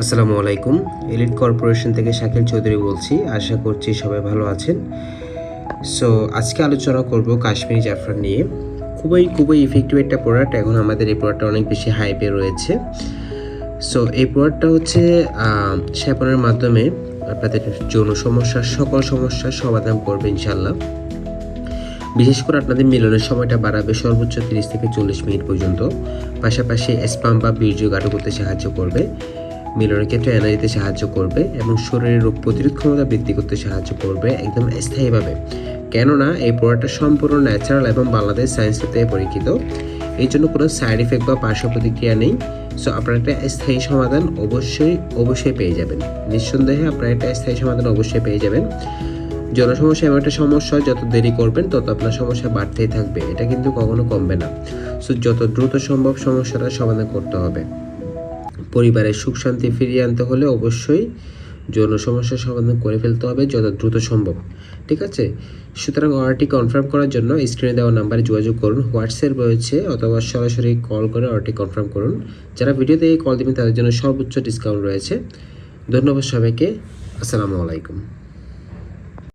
আসসালামু আলাইকুম। Elite corporation থেকে শাকিল চৌধুরী বলছি। আশা করছি সবাই ভালো আছেন। সো আজকে আলোচনা করব কাশ্মীরি জাফরান নিয়ে। খুবই খুবই ইফেক্টিভ একটা প্রোডাক্ট এখন আমাদের এই প্রোডাক্টটা অনেক বেশি হাইপে রয়েছে। সো এই প্রোডাক্টটা হচ্ছে শ্যাপনের মাধ্যমে আপনাদের যৌন সমস্যার সকল সমস্যার সমাধান করবে ইনশাল্লাহ বিশেষ করে আপনাদের মিলনের সময়টা বাড়াবে সর্বোচ্চ তিরিশ থেকে চল্লিশ মিনিট পর্যন্ত। পাশাপাশি স্পাম বা বীর্য গাঢ় করতে সাহায্য করবে। মিলনের ক্ষেত্রে এনার্জিতে সাহায্য করবে এবং শরীরের রোগ প্রতিরোধ ক্ষমতা বৃদ্ধি করতে সাহায্য করবে একদম স্থায়ীভাবে। কেননা, এই প্রোডাক্টটা সম্পূর্ণ ন্যাচারাল এবং বাংলাদেশ সায়েন্সেতে পরীক্ষিত। এই জন্য কোনো সাইড এফেক্ট বা পার্শ্ব প্রতিক্রিয়া নেই। সো আপনারা একটা স্থায়ী সমাধান অবশ্যই অবশ্যই পেয়ে যাবেন। নিঃসন্দেহে আপনারা একটা স্থায়ী সমাধান অবশ্যই পেয়ে যাবেন। জনসমস্যা এমন একটা সমস্যা, যত দেরি করবেন, তত আপনার সমস্যা বাড়তেই থাকবে। এটা কিন্তু কখনো কমবে না। সো যত দ্রুত সম্ভব সমস্যাটা সমাধান করতে হবে। পরিবারের সুখ শান্তি ফিরিয়ে আনতে হলে অবশ্যই যৌন সমস্যার সমাধান করে ফেলতে হবে যত দ্রুত সম্ভব। ঠিক আছে? সুতরাং অর্ডারটি কনফার্ম করার জন্য স্ক্রিনে দেওয়া নাম্বারে যোগাযোগ করুন, হোয়াটসঅ্যাপ রয়েছে অথবা সরাসরি কল করে অর্ডারটি কনফার্ম করুন। যারা ভিডিওতে কল দেবেন তাদের জন্য সর্বোচ্চ ডিসকাউন্ট রয়েছে। ধন্যবাদ সবাইকে। আসসালামু আলাইকুম।